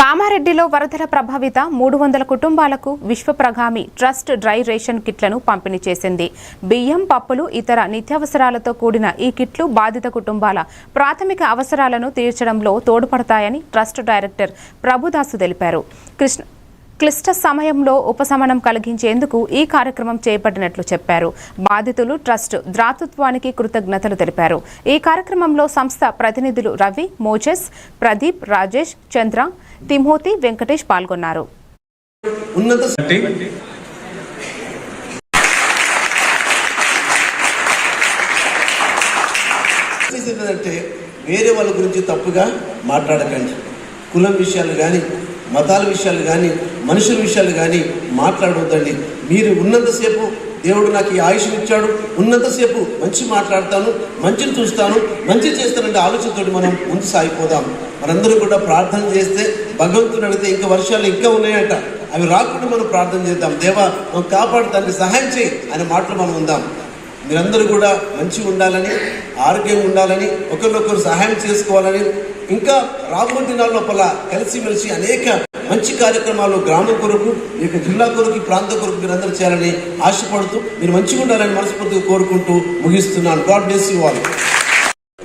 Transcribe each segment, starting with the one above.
కామారెడ్డిలో వరదల ప్రభావిత మూడు వందల కుటుంబాలకు విశ్వప్రగామి ట్రస్ట్ డ్రై రేషన్ కిట్లను పంపిణీ చేసింది. బియ్యం పప్పులు ఇతర నిత్యావసరాలతో కూడిన ఈ కిట్లు బాధిత కుటుంబాల ప్రాథమిక అవసరాలను తీర్చడంలో తోడ్పడతాయని ట్రస్ట్ డైరెక్టర్ ప్రభుదాసు తెలిపారు. కృష్ణ క్లిష్ట సమయంలో ఉపశమనం కలిగించేందుకు ఈ కార్యక్రమం చేపట్టినట్లు చెప్పారు. బాధితులు ట్రస్ట్ ద్రాతృత్వానికి కృతజ్ఞతలు తెలిపారు. ఈ కార్యక్రమంలో సంస్థ ప్రతినిధులు రవి మోజెస్ ప్రదీప్ రాజేష్ చంద్ర తిమోతి వెంకటేష్ పాల్గొన్నారు. వేరే వాళ్ళ గురించి తప్పుగా మాట్లాడకండి. కులం విషయాలు కానీ మతాల విషయాలు కానీ మనుషుల విషయాలు కానీ మాట్లాడవద్దండి మీరు ఉన్నంతసేపు దేవుడు నాకు ఈ ఆయుష్ ఇచ్చాడు. ఉన్నంతసేపు మంచి మాట్లాడతాను మంచిని చూస్తాను మంచి చేస్తానంటే ఆలోచనతోటి మనం ముందు సాగిపోదాం. మనందరూ కూడా ప్రార్థన చేస్తే భగవంతుని అడిగితే ఇంకా వర్షాలు ఇంకా ఉన్నాయట. అవి రాకుండా మనం ప్రార్థన చేద్దాం. దేవా మనం కాపాడుతాన్ని సహాయం చేయి. అనే మాటలు మనం ఉందాం. మీరందరూ కూడా మంచిగా ఉండాలని ఆరోగ్యంగా ఉండాలని ఒకరినొకరు సహాయం చేసుకోవాలని ఇంకా రాబోయే దినాల లోపల కలిసిమెలిసి అనేక మంచి కార్యక్రమాలు గ్రామం కొరకు ఈ యొక్క జిల్లా కొరకు ప్రాంత ప్రాంతం కొరకు అందరూ చేయాలని ఆశపడుతూ మీరు మంచిగా ఉండాలని మనస్ఫూర్తిగా కోరుకుంటూ ముగిస్తున్నాను. గాడ్ బ్లెస్ యూ ఆల్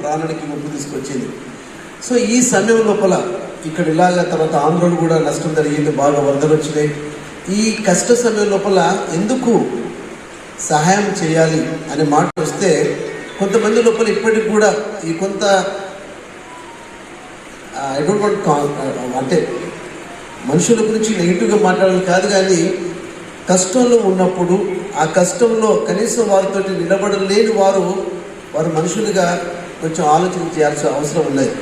ప్రాణానికి ముప్పు తీసుకొచ్చింది. సో ఈ సమయం లోపల ఇక్కడ ఇలాగ తర్వాత ఆంధ్రలో కూడా నష్టం జరిగింది బాగా వరదలు వచ్చినాయి. ఈ కష్ట సమయం లోపల ఎందుకు సహాయం చేయాలి అనే మాట వస్తే కొంతమంది లోపల ఇప్పటికి కూడా ఈ కొంత ఐ డోంట్ వాంట్ అంటే మనుషుల గురించి నెగిటివ్గా మాట్లాడాలి కాదు కానీ కష్టంలో ఉన్నప్పుడు ఆ కష్టంలో కనీసం వారితో నిలబడలేని వారు వారు మనుషులుగా కొంచెం ఆలోచన చేయాల్సిన అవసరం ఉన్నది